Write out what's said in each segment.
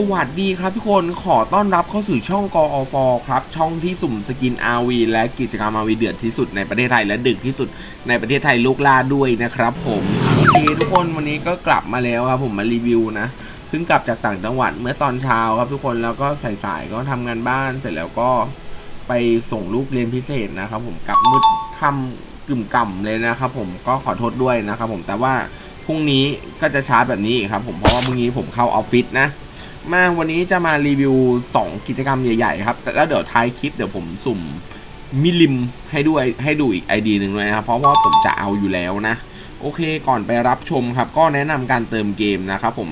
สวัสดีครับทุกคนขอต้อนรับเข้าสู่ช่องกอฟครับ ช่องที่สุ่มสกิน RV และกิจกรรม RV เดือดที่สุดในประเทศไทยและดึกที่สุดในประเทศไทยลูกล่าด้วยนะครับผมโอเคทุกคนวันนี้ก็กลับมาแล้วครับผมมารีวิวนะเพิ่งกลับจากต่างจังหวัดเมื่อตอนเช้าครับทุกคนแล้วก็สายๆก็ทำงานบ้านเสร็จแล้วก็ไปส่งลูกเรียนพิเศษนะครับ ผมกลับมืดค่ำกึ่มก่ำเลยนะครับ ผมก็ขอโทษด้วยนะครับผมแต่ว่าพรุ่งนี้ก็จะช้าแบบนี้ครับผมเพราะว่าพรุ่งนี้ผมเข้าออฟฟิศนะ มาวันนี้จะมารีวิว 2 กิจกรรมใหญ่ ๆ ครับแต่แล้วเดี๋ยวท้ายคลิปเดี๋ยวผมสุ่มมิลิมให้ด้วยให้ดูอีก ID หนึ่งด้วยนะครับ เพราะว่าผมจะเอาอยู่แล้วนะ โอเคก่อนไปรับชมครับ ก็แนะนำการเติมเกมนะครับผม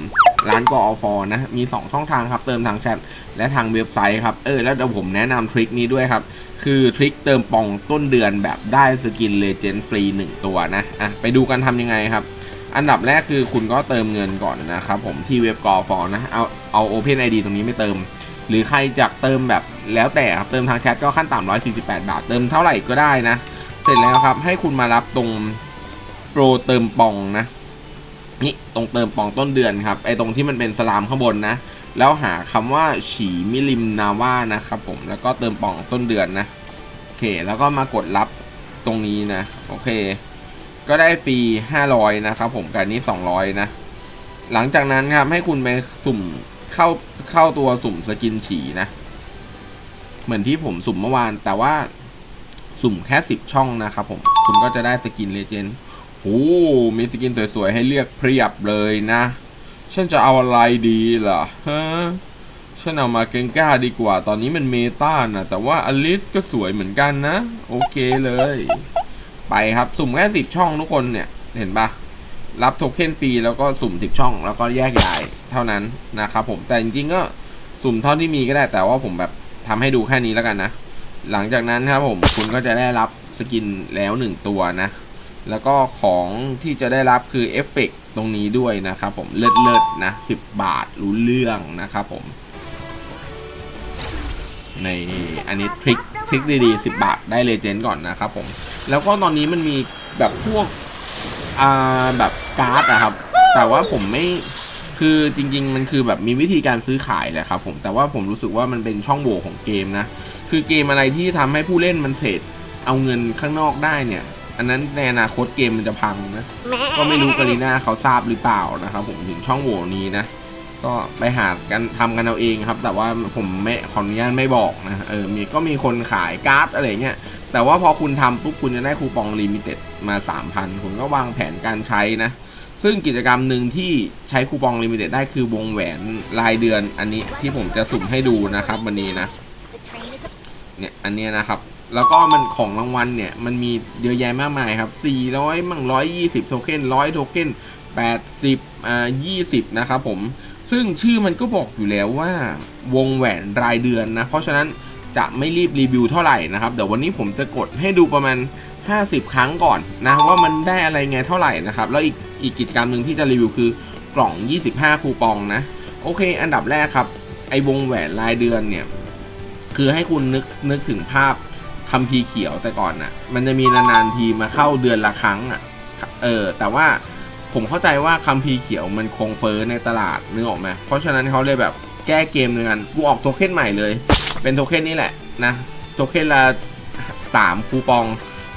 ร้านกอฟนะ มี 2 ช่องทางครับ เติมทางแชทและทางเว็บไซต์ครับ เออ แล้วเดี๋ยวผมแนะนำทริคนี้ด้วยครับ คือทริคเติมปองต้นเดือนแบบได้สกินเลเจนด์ฟรี 1 ตัวนะ อะ ไปดูกันทำยังไงครับ อันดับแรกคือคุณก็เติมเงินก่อนนะครับผมที่เว็บกอฟอนะเอาเอา Open ID ตรงนี้ไม่เติม หรือใครจะเติมแบบแล้วแต่ครับเติมทางแชทก็ขั้นต่ำ148บาท เติมเท่าไหร่ก็ได้นะ เสร็จแล้วครับให้คุณมารับตรงโปรเติมปองนะนี่ตรงเติมปองต้นเดือนครับไอตรงที่มันเป็นสลามข้างบนนะ แล้วหาคำว่าฉีมิลิมนาว่านะครับผมแล้วก็เติมปองต้นเดือนนะโอเค แล้วก็มากดรับตรงนี้นะ โอเค ก็ได้ฟรี500นะครับผมกับอันนี้ 200 นะ หลังจากนั้นครับให้คุณไปสุ่มเข้าเข้าตัวสุ่มสกินฉีนะ เหมือนที่ผมสุ่มเมื่อวาน แต่ว่าสุ่มแค่ 10 ช่องนะครับผม คุณก็จะได้สกินเลเจนด์โอ้มีสกินสวยๆ ให้เลือกเพียบเลยนะ ฉันจะเอาอะไรดีล่ะฮะฉันเอามาเกงก้าดีกว่า ตอนนี้มันเมตานะแต่ว่าอลิสก็สวยเหมือนกันนะ โอเคเลย ไปครับ สุ่มแค่สิบช่องทุกคนเนี่ย เห็นปะรับโทเค็นฟรีแล้วก็สุ่มสิบช่อง แล้วก็แยกย้ายเท่านั้นนะครับผมแต่จริงๆก็สุ่มเท่าที่มีก็ได้แต่ว่าผมแบบทำให้ดูแค่นี้แล้วกันนะ หลังจากนั้นครับผมคุณก็จะได้รับสกินแล้วหนึ่งตัวนะ แล้วก็ของที่จะได้รับคือเอฟเฟกต์ตรงนี้ด้วยนะครับผมเลิศเลิศๆนะสิบบาทรู้เรื่องนะครับผม ในอันนี้ทริคทริคดีๆ10บาทได้เลเจนด์ก่อนนะครับผม แล้วก็ตอนนี้มันมีแบบพวกอ่าแบบการ์ดอะครับ แต่ว่าผมไม่คือจริง ๆ มันคือแบบมีวิธีการซื้อขายแหละครับผมแต่ว่าผมรู้สึกว่ามันเป็นช่องโหว่ของเกมนะ คือเกมอะไรที่ทำให้ผู้เล่นมันเทรดเอาเงินข้างนอกได้เนี่ย อันนั้นในอนาคตเกมมันจะพังนะ ก็ไม่รู้กาลีน่าเขาทราบหรือเปล่านะครับผมถึงช่องโหว่นี้นะ ก็ไปหากันทำกันเอาเองครับ แต่ว่าผมไม่ขออนุญาตไม่บอกนะเออมีก็มีคนขายการ์ดอะไรเงี้ยแต่ว่าพอคุณทำปุ๊บคุณจะได้คูปองลิมิเต็ดมา 3,000 คุณก็วางแผนการใช้นะ ซึ่งกิจกรรมหนึ่งที่ใช้คูปองลิมิเต็ดได้คือวงแหวนรายเดือนอันนี้ที่ผมจะสุ่มให้ดูนะครับวันนี้นะเนี่ยอันนี้นะครับ แล้วก็มันของรางวัลเนี่ยมันมีเยอะแยะมากมายครับ 400 มั่ง 120 โทเค็น100 โทเค็น80 อ่า 20 นะครับผม ซึ่งชื่อมันก็บอกอยู่แล้วว่าวงแหวนรายเดือนนะ เพราะฉะนั้นจะไม่รีบรีวิวเท่าไหร่นะครับเดี๋ยววันนี้ผมจะกดให้ดูประมาณ 50 ครั้งก่อนนะว่ามันได้อะไรไงเท่าไหร่นะครับ แล้วอีกอีกกิจกรรมหนึ่งที่จะรีวิวคือกล่อง 25 คูปองนะ โอเค อันดับแรกครับ ไอวงแหวนรายเดือนเนี่ย คือให้คุณนึกนึกถึงภาพคัมภีร์เขียวแต่ก่อนน่ะ มันจะมีนานๆทีมาเข้าเดือนละครั้งอะ เออ แต่ว่า ผมเข้าใจว่าคัมภีเขียวมันคงเฟ้อในตลาดนึกออกไหมเพราะฉะนั้นเขาเลยแบบแก้เกมหนึ่งกันกูออกโทเค็นใหม่เลย เป็นโทเค็นนี่แหละนะโทเค็นละสามคูปอง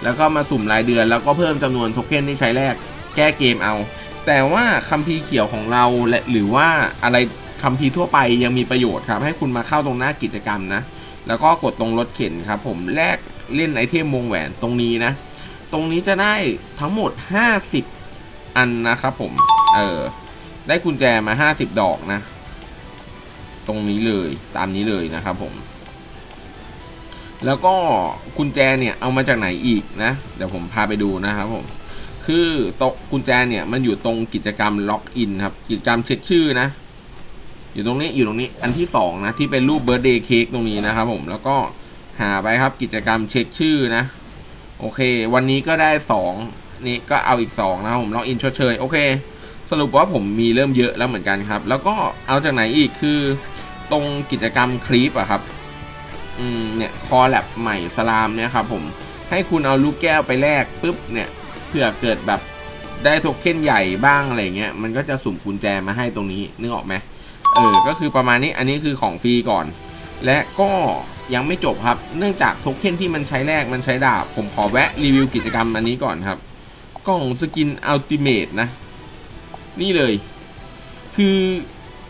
แล้วก็มาสุ่มรายเดือน แล้วก็เพิ่มจำนวนโทเค็นที่ใช้แลกแก้เกมเอา แต่ว่าคัมภีเขียวของเราและหรือว่าอะไรคัมภีทั่วไปยังมีประโยชน์ครับ ให้คุณมาเข้าตรงหน้ากิจกรรมนะ แล้วก็กดตรงรถเข็นครับ ผมแลกเล่นไอเทมวงแหวนตรงนี้นะ ตรงนี้จะได้ทั้งหมด 50 อันนะครับผม เออ ได้กุญแจมา 50 ดอกนะ ตรงนี้เลยตามนี้เลยนะครับผม แล้วก็กุญแจเนี่ยเอามาจากไหนอีกนะ เดี๋ยวผมพาไปดูนะครับผม คือโต๊ะกุญแจเนี่ยมันอยู่ตรงกิจกรรมล็อกอินครับ กิจกรรมเช็คชื่อนะ อยู่ตรงนี้อยู่ตรงนี้อันที่สองนะที่เป็นรูปเบ r ร์เดย์เค้กตรงนี้นะครับผมแล้วก็หาไปครับกิจกรรมเช็คชื่อนะ โอเค วันนี้ก็ได้สอง นี่ก็เอาอีกสองนะครับผมล็อกอินชดเชยโอเค สรุปว่าผมมีเริ่มเยอะแล้วเหมือนกันครับ แล้วก็เอาจากไหนอีกคือตรงกิจกรรมคลิปอะครับอืมเนี่ยคอแลบใหม่สลามเนี่ยครับผมให้คุณเอาลูกแก้วไปแลกปุ๊บเนี่ยเผื่อเกิดแบบได้โทเค็นใหญ่บ้างอะไรเงี้ยมันก็จะสุ่มกุญแจมาให้ตรงนี้นึกออกไหมเออก็คือประมาณนี้อันนี้คือของฟรีก่อน และก็ยังไม่จบครับ เนื่องจากโทเค็นที่มันใช้แรกมันใช้ดาบ ผมขอแวะรีวิวกิจกรรมอันนี้ก่อนครับ กล่องสกินอัลติเมทนะ นี่เลย คือ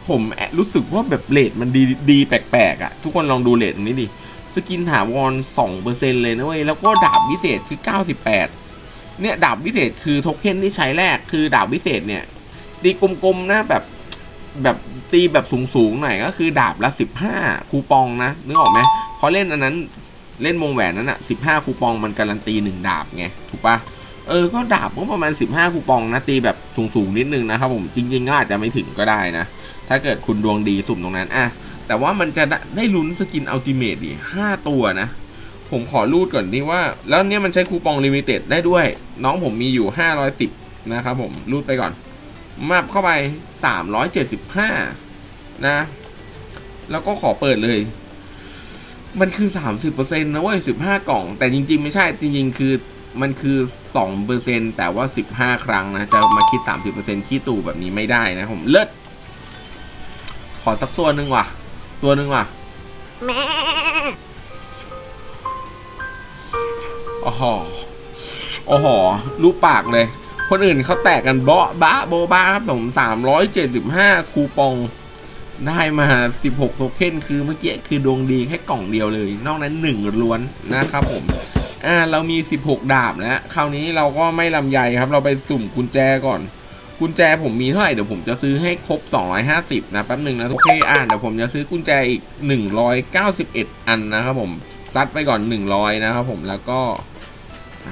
ผมแอบรู้สึกว่าแบบเลทมันดีดีแปลกๆอะ่ะ ทุกคนลองดูเลทตรงนี้ดิสกินถาวร2%เลยนะเว้ย แล้วก็ดาบวิเศษคือ 98 เนี่ย ดาบวิเศษคือโทเค็นที่ใช้แรกคือดาบวิเศษเนี่ย ตีกลมๆนะแบบแบบตีแบบสูงๆหน่อยก็คือดาบละ 15 คูปองนะนึกออกไหมพราะเล่นอันนั้นเล่นวงแหวนนั้นอะ15 คูปองมันการันตี 1 ดาบไง ถูกปะ เออ ก็ดาบก็ประมาณ 15 คูปองนะ ตีแบบสูงๆนิดนึงนะครับผม จริงๆก็อาจจะไม่ถึงก็ได้นะ ถ้าเกิดคุณดวงดีสุ่มตรงนั้นอะแต่ว่ามันจะได้ไดลุ้นสกินอัลติเมทดิ5ตัวนะ ผมขอรูดก่อนดีว่า แล้วเนี่ยมันใช้คูปองลิมิเต็ดได้ด้วย น้องผมมีอยู่ 510 นะครับผมรูดไปก่อนมาบเข้าไป 375 นะ แล้วก็ขอเปิดเลยมันคือ 30%นะเว้ย15 กล่อง แต่จริง ๆ ไม่ใช่ จริง ๆ คือ มันคือ2%แต่ว่า 15 ครั้งนะ จะมาคิด 30%ขี้ตู่แบบนี้ไม่ได้นะผมเลิศขอสักตัวหนึ่งว่ะ ตัวหนึ่งว่ะโอ้โหโอ้โหรูปปากเลย คนอื่นเขาแตกกันเบาะบ้าโบบาครับผมสามร้อยเจ็ดสิบห้าคูปอง ได้มาสิบหกโทเค็นคือเมื่อกี้คือดวงดีแค่กล่องเดียวเลย นอกนั้นหนึ่งล้วนนะครับผม อ่าเรามี 16 ดาบแล้วคราวนี้เราก็ไม่ลำใหญ่ครับ เราไปสุ่มกุญแจก่อน กุญแจผมมีเท่าไหร่เดี๋ยวผมจะซื้อให้ครบ 250 นะแป๊บหนึ่งนะโอเคอ่าเดี๋ยวผมจะซื้อกุญแจอีก 191 อันนะครับผมซัดไปก่อน 100 นะครับผมแล้วก็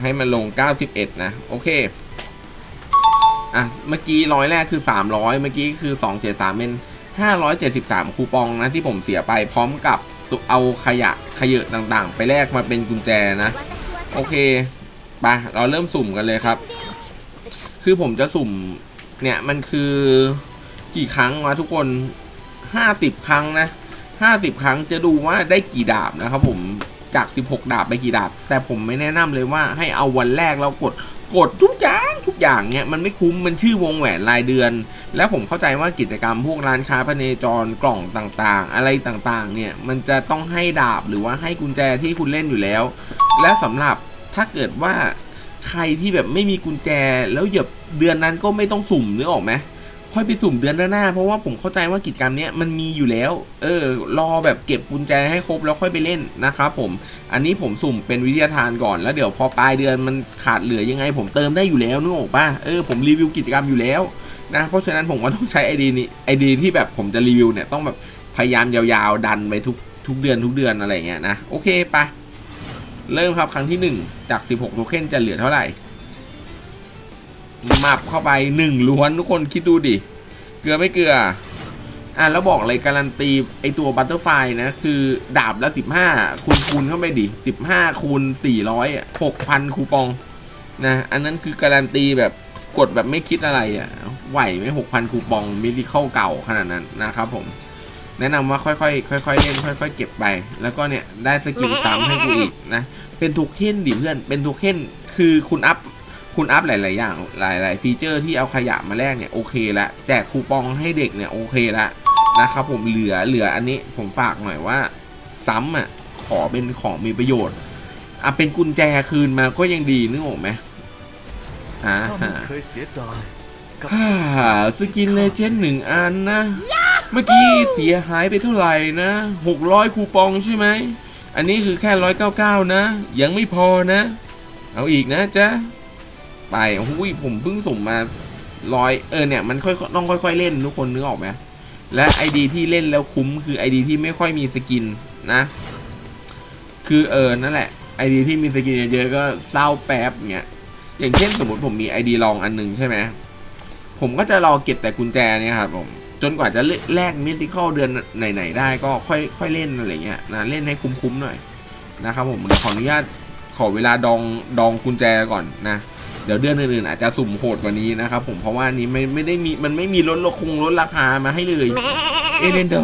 ให้มันลง 91 นะ โอเคอะเมื่อกี้ร้อยแรกคือ 300 เมื่อกี้คือ 273 เป็น 573 คูปองนะที่ผมเสียไปพร้อมกับเอาขยะขยะต่างๆ ไปแลกมาเป็นกุญแจนะ โอเคไปเราเริ่มสุ่มกันเลยครับ คือผมจะสุ่ม เนี่ยมันคือกี่ครั้งวะทุกคนห้าสิบครั้งนะห้าสิบครั้งจะดูว่าได้กี่ดาบนะครับผมจากสิบหกดาบไปกี่ดาบ แต่ผมไม่แนะนำเลยว่าให้เอาวันแรกเรากดกดทุกอย่าง ทุกอย่างเนี่ยมันไม่คุ้มมันชื่อวงแหวนรายเดือน แล้วผมเข้าใจว่ากิจกรรมพวกร้านค้าพเนจรกล่องต่างๆ อะไรต่างๆเนี่ยมันจะต้องให้ดาบหรือว่าให้กุญแจที่คุณเล่นอยู่แล้ว และสำหรับถ้าเกิดว่าใครที่แบบไม่มีกุญแจแล้วเหยียบเดือนนั้นก็ไม่ต้องสุ่มนึกออกไหม ค่อยไปสุ่มเดือนหน้าๆเพราะว่าผมเข้าใจว่ากิจกรรมเนี้ยมันมีอยู่แล้ว เออ รอแบบเก็บกุญแจให้ครบแล้วค่อยไปเล่นนะครับผม อันนี้ผมสุ่มเป็นวิทยาทานก่อนแล้วเดี๋ยวพอปลายเดือนมันขาดเหลือยังไง ผมเติมได้อยู่แล้วนึกออกป่ะ เออผมรีวิวกิจกรรมอยู่แล้วนะ เพราะฉะนั้นผมก็ต้องใช้ไอดีนี้ไอดีที่แบบผมจะรีวิวเนี่ยต้องแบบพยายามยาวๆ ดันไปทุกทุกเดือนทุกเดือนอะไรเงี้ยนะ โอเคไป เริ่มครับครั้งที่ 1 จาก 16 โทเค็นจะเหลือเท่าไหร่ มับเข้าไปหนึ่งล้วนทุกคนคิดดูดิ เกลือไม่เกลือ อะแล้วบอกเลยการันตีไอตัวบัตเตอร์ไฟนะ คือดาบละสิบห้าคูณคูณเข้าไปดิสิบห้าคูณสี่ร้อยหกพันคูปองนะอันนั้นคือการันตีแบบกดแบบไม่คิดอะไรอะไหวไหมหกพันคูปองมิลิเข้าเก่าขนาดนั้นนะครับผม แนะนำว่าค่อยๆค่อยๆเล่นค่อย ๆ เก็บไป แล้วก็เนี่ยได้สกิลซ้ำให้กูอีกนะ เป็นทุกเค้นดิเพื่อนเป็นทุกเค้นคือคุณอัพ คุณอัพหลาย ๆ อย่าง หลาย ๆ ฟีเจอร์ที่เอาขยะมาแลกเนี่ยโอเคละแจกคูปองให้เด็กเนี่ยโอเคละนะครับผมเหลือเหลืออันนี้ผมฝากหน่อยว่า ซ้ำอะขอเป็นของมีประโยชน์อะเป็นกุญแจคืนมาก็ยังดีนึกออกไหมอ่าข้าไม่เคยเสียดายกับฮ่าสกินเลเจนด์หนึ่งอันนะ เมื่อกี้เสียหายไปเท่าไหร่นะหกร้อยคูปองใช่ไหม อันนี้คือแค่ร้อยเก้าเก้านะ ยังไม่พอนะ เอาอีกนะจ๊ะ ไปหุ้ยผมเพิ่งส่งมาร้อยเออเนี่ยมันค่อยต้องค่อย ๆ เล่นทุกคนนึกออกไหมและไอดีที่เล่นแล้วคุ้มคือไอดีที่ไม่ค่อยมีสกินนะ คือเออนั่นแหละไอดีที่มีสกินเยอะๆก็เศร้าแป๊บเงี้ยอย่างเช่นสมมติผมมีไอดีลองอันหนึงใช่ไหมผมก็จะรอเก็บแต่กุญแจเนี่ยครับผมจนกว่าจะแลกมิติคอลเดือนไหนๆได้ก็ค่อยค่อยเล่นอะไรเงี้ยนะเล่นให้คุ้มๆหน่อยนะครับผมขออนุญาตขอเวลาดองดองกุญแจก่อนนะ เดี๋ยวเดือนอื่นๆอาจจะสุ่มโหดกว่านี้นะครับผมเพราะว่านี้ไม่ไม่ได้มีมันไม่มีลดลดคงลดราคามาให้เลย เอเลนโด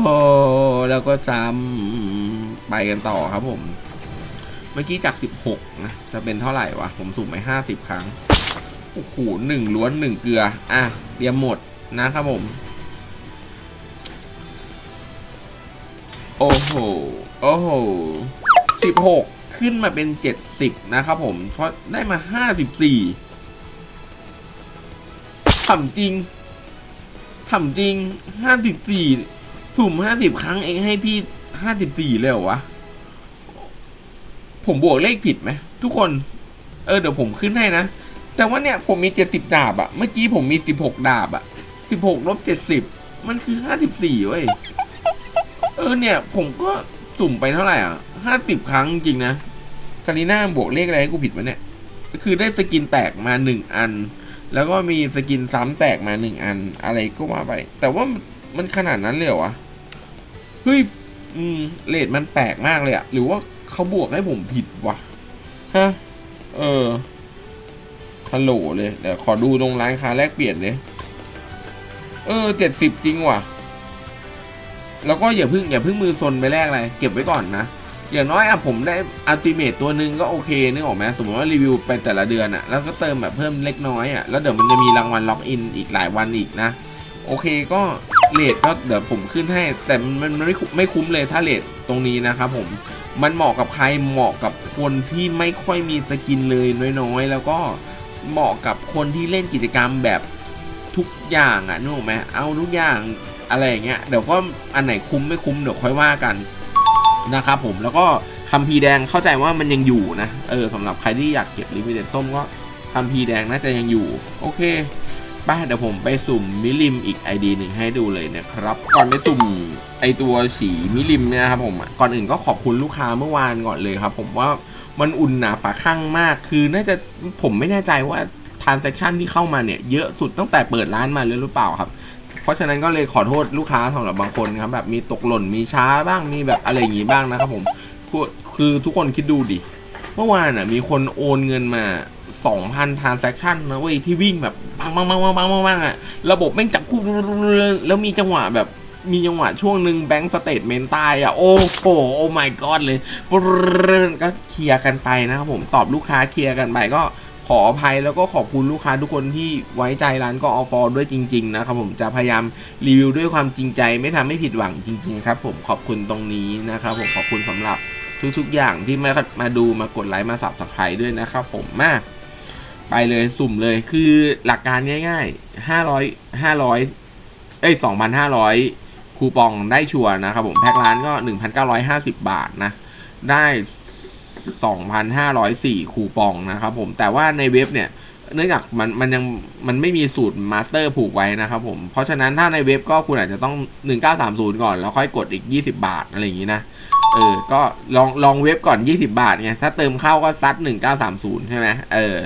แล้วก็ซ้ำไปกันต่อครับผม เมื่อกี้จาก 16 นะ จะเป็นเท่าไหร่วะ ผมสุ่มไป50 ครั้งโอ้โหหนึ่งล้วนหนึ่งเกลือ อะ เตรียมหมดนะครับผม โอ้โห โอ้โหสิบหกขึ้นมาเป็นเจ็ดสิบนะครับผม เพราะได้มาห้าสิบสี่ ทำจริงทำจริงห้าสิบสี่สุ่มห้าสิบครั้งเองให้พี่ห้าสิบสี่เลยเหรอวะ ผมบวกเลขผิดไหมทุกคน เออเดี๋ยวผมขึ้นให้นะ แต่ว่าเนี่ยผมมีเจ็ดสิบดาบอะเมื่อกี้ผมมีสิบหกดาบอะสิบหกลบเจ็ดสิบมันคือห้าสิบสี่เว้ย เออเนี่ย ผมก็สุ่มไปเท่าไหร่อะห้าสิบครั้งจริงนะคาริน่าบวกเลขอะไรให้กูผิดวะเนี่ย คือได้สกินแตกมาหนึ่งอัน แล้วก็มีสกินซ้ำแตกมาหนึ่งอันอะไรก็ว่าไป แต่ว่ามันขนาดนั้นเลยเหรอวะ เฮ้ย อืมเลทมันแปลกมากเลยอะหรือว่าเขาบวกให้ผมผิดวะ ฮะ เออฮัลโหลเลย เดี๋ยวขอดูตรงร้านค้าแลกเปลี่ยนเลยเออเจ็ดสิบจริงว่ะ แล้วก็อย่าเพิ่งอย่าเพิ่งมือซนไปแรกอะไร เก็บไว้ก่อนนะ อย่างน้อยอะผมได้อัลติเมตตัวหนึ่งก็โอเคนึกออกไหมสมมติว่ารีวิวไปแต่ละเดือนอะแล้วก็เติมแบบเพิ่มเล็กน้อยอะแล้วเดี๋ยวมันจะมีรางวัลล็อกอินอีกหลายวันอีกนะ โอเคก็เลทก็เดี๋ยวผมขึ้นให้ แต่มันไม่ไม่คุ้มเลยถ้าเลทตรงนี้นะครับผมมันเหมาะกับใครเหมาะกับคนที่ไม่ค่อยมีสกินเลยน้อยๆ แล้วก็เหมาะกับคนที่เล่นกิจกรรมแบบทุกอย่างอะนึกออกไหมเอาทุกอย่างอะไรอย่างเงี้ยเดี๋ยวก็อันไหนคุ้มไม่คุ้มเดี๋ยวค่อยว่ากัน นะครับผมแล้วก็คัมภีแดงเข้าใจว่ามันยังอยู่นะ เออสำหรับใครที่อยากเก็บลิมิเต็ดส้มก็คัมภีแดงน่าจะยังอยู่ โอเคไปเดี๋ยวผมไปสุ่มมิลิมอีก ID หนึ่งให้ดูเลยนะครับ ก่อนไปสุ่มไอตัวฉีมิลิมเนี่ยนะครับผมก่อนอื่นก็ขอบคุณลูกค้าเมื่อวานก่อนเลยครับ ผมว่ามันอุ่นหนาฝาข้างมาก คือน่าจะผมไม่แน่ใจว่า transaction ที่เข้ามาเนี่ยเยอะสุดตั้งแต่เปิดร้านมาเลยหรือเปล่าครับ ราะฉะนั้นก็เลยขอโทษลูกค้าสำหรับบางคนครับแบบมีตกหล่นมีช้าบ้างมีแบบอะไรอย่างงี้บ้างนะครับผมคือทุกคนคิดดูดิเมื่อวานอะมีคนโอนเงินมา2,000 transaction นะเว้ยที่วิ่งแบบปังปังปังปังปังปังอะระบบแม่งจับคู่แล้วมีจังหวะแบบมีจังหวะช่วงหนึ่งแบงก์สเตทเมนต์ตายอะ โอ้โหโอ้ my god เลยก็เคลียร์กันไปนะครับผมตอบลูกค้าเคลียร์กันไปก็ ขออภัยแล้วก็ขอบคุณลูกค้าทุกคนที่ไว้ใจร้านก็ออฟอร์ด้วยจริง ๆ นะครับผมจะพยายามรีวิวด้วยความจริงใจ ไม่ทำให้ผิดหวังจริง ๆ ครับ ผมขอบคุณตรงนี้นะครับผมขอบคุณสำหรับทุกๆ อย่างที่มามาดูมากดไลค์มาสับสไครด้วยนะครับผมมาก ไปเลยสุ่มเลยคือหลักการง่ายๆห้าร้อยห้าร้อยเอ้ยสองพันห้าร้อยคูปองได้ชัวร์นะครับผมแพ็คร้านก็หนึ่งพันเก้าร้อยห้าสิบบาทนะได้ 2,504 คูปองนะครับผมแต่ว่าในเว็บเนี่ยเนื่องจากมันมันยังมันไม่มีสูตรมาสเตอร์ผูกไว้นะครับผม เพราะฉะนั้นถ้าในเว็บก็คุณอาจจะต้อง 1930 ก่อน แล้วค่อยกดอีก 20 บาท อะไรอย่างนี้นะ เออ ก็ลองลองเว็บก่อน 20 บาทไง ถ้าเติมเข้าก็ซัด 1930 ใช่ไหมเออ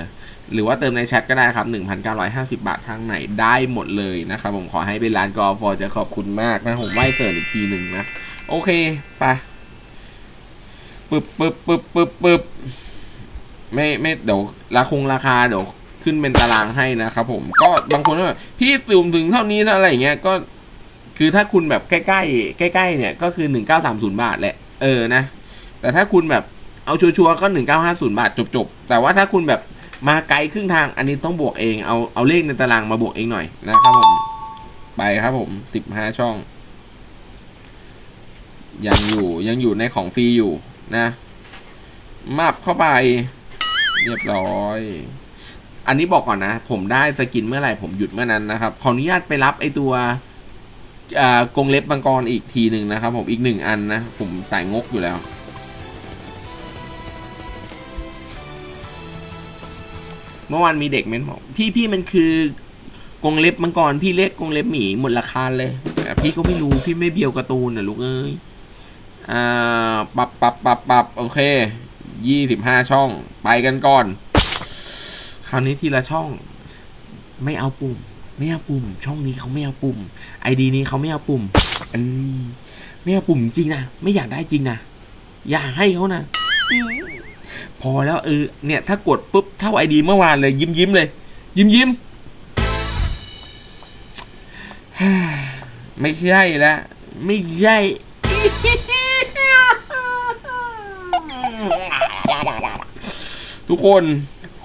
หรือว่าเติมในแชทก็ได้ครับ 1,950 บาททางไหนได้หมดเลยนะครับผมขอให้เป็นร้านกอฟอจะขอบคุณมากนะ ผมไหว้เสิร์ฟอีกทีหนึ่งนะ โอเค ไป ปึ๊บปึ๊บปึ๊บปึ๊บปึ๊บไม่ไม่เดี๋ยวราคงราคาเดี๋ยวขึ้นเป็นตารางให้นะครับผมก็บางคนก็แบบพี่ซูมถึงเท่านี้เท่าอะไรอย่างเงี้ยก็ คือถ้าคุณแบบใกล้ ๆ ใกล้ ๆ เนี่ยก็คือหนึ่งเก้าสามศูนย์บาทแหละเออนะ แต่ถ้าคุณแบบเอาชัวร์ๆก็หนึ่งเก้าห้าศูนย์บาทจบๆแต่ว่าถ้าคุณแบบมาไกลครึ่งทางอันนี้ต้องบวกเองเอาเอาเลขในตารางมาบวกเองหน่อยนะครับผม ไปครับผมสิบห้าช่อง ยังอยู่ยังอยู่ในของฟรีอยู่ นะมับเข้าไป เรียบร้อย อันนี้บอกก่อนนะ ผมได้สกินเมื่อไหร่ผมหยุดเมื่อนั้นนะครับ ขออนุญาตไปรับไอตัวกรงเล็บมังกรอีกทีหนึ่งนะครับ ผมอีกหนึ่งอันนะ ผมสายงกอยู่แล้วเมื่อวานมีเด็กเม้นบอกพี่พี่มันคือกรงเล็บมังกรพี่เรียกกรงเล็บหมีหมดราคาเลยพี่ก็ไม่รู้พี่ไม่เบียวการ์ตูนนะลูกเอ้ย อ่าปรับปรับปรับปรับโอเคยี่สิบห้าช่อง ไปกันก่อน คราวนี้ทีละช่อง ไม่เอาปุ่ม ไม่เอาปุ่ม ช่องนี้เขาไม่เอาปุ่มไอดีนี้เขาไม่เอาปุ่มเออไม่เอาปุ่มจริงนะไม่อยากได้จริงนะอย่าให้เขานะพอแล้วเออเนี่ย ถ้ากดปุ๊บเท่าไอดีเมื่อวานเลย ยิ้มยิ้มเลย ยิ้มยิ้มไม่ใช่แล้วไม่ใช่ ทุกคน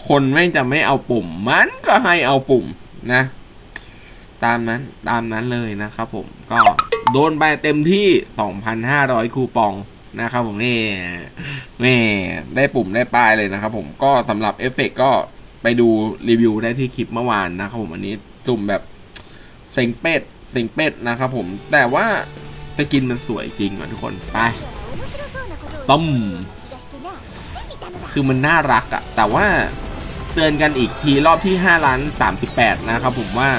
คนไม่งจะไม่เอาปุ่ม มันก็ให้เอาปุ่มนะ ตามนั้นตามนั้นเลยนะครับผมก็โดนไปเต็มที่ 2,500 คูปองนะครับผมนี่นี่ได้ปุ่มได้ป้ายเลยนะครับผมก็สำหรับเอฟเฟกก็ไปดูรีวิวได้ที่คลิปเมื่อวานนะครับผมอันนี้สุ่มแบบเซ็งเป็ดเซ็งเป็ดนะครับผมแต่ว่าสกินมันสวยจริงว่ะทุกคนไปต้ม คือมันน่ารักอะแต่ว่าเตือนกันอีกทีรอบที่5ล้าน38 นะครับผมว่า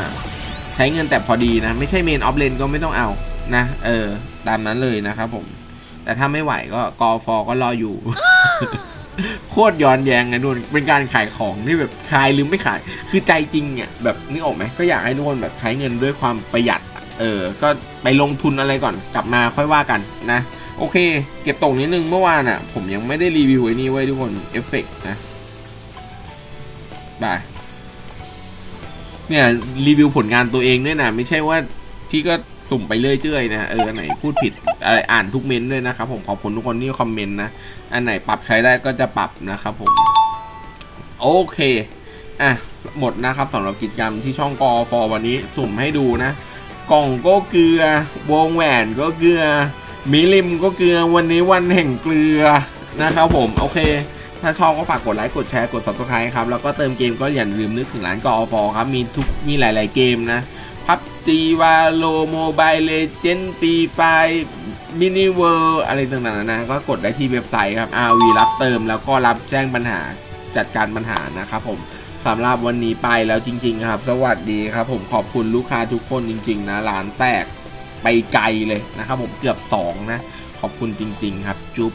ใช้เงินแต่พอดีนะ ไม่ใช่เมนออฟเลนก็ไม่ต้องเอานะ เออ ตามนั้นเลยนะครับผม แต่ถ้าไม่ไหวก็กอฟอก็รออยู่ โคตรย้อนแยงไงนุ่นเป็นการขายของที่แบบขายหรือไม่ขาย คือใจจริงเนี่ย แบบนึกออกไหมก็อยากให้ทุกคนแบบใช้เงินด้วยความประหยัด เออ ก็ไปลงทุนอะไรก่อน กลับมาค่อยว่ากันนะ โอเค เก็บตกนิดนึงเมื่อวานอะ ผมยังไม่ได้รีวิวไอ้นี่ไว้ทุกคนเอฟเฟกนะบายเนี่ยรีวิวผลงานตัวเองด้วยนะ ไม่ใช่ว่าพี่ก็สุ่มไปเรื่อยเจื่อยนะเอออันไหนพูดผิดอะไรอ่านทุกเมนต์ด้วยนะครับผมขอบคุณทุกคนที่คอมเมนต์นะ อันไหนปรับใช้ได้ก็จะปรับนะครับผม โอเคอะหมดนะครับสำหรับกิจกรรมที่ช่องกอฟอวันนี้สุ่มให้ดูนะ กล่องก็เกลือ วงแหวนก็เกลือ มิลิมก็เกลือวันนี้วันแห่งเกลือนะครับผมโอเค ถ้าชอบก็ฝากกดไลค์กดแชร์กด subscribe ครับ แล้วก็เติมเกมก็อย่าลืมนึกถึงร้านกอฟอครับ มีทุกมีหลาย ๆ เกมนะพับจีวาโลโมบายเลเจนด์ปีไฟมินิเวิร์อะไรต่างๆนานาก็กดได้ที่เว็บไซต์ครับ RV รับเติมแล้วก็รับแจ้งปัญหาจัดการปัญหานะครับผมสำหรับวันนี้ไปแล้วจริง ๆ ครับ สวัสดีครับ ผมขอบคุณลูกค้าทุกคนจริง ๆ นะร้านแตก ไปไกลเลยนะครับผมเกือบ 2 นะ ขอบคุณจริง ๆ ครับ จุ๊บ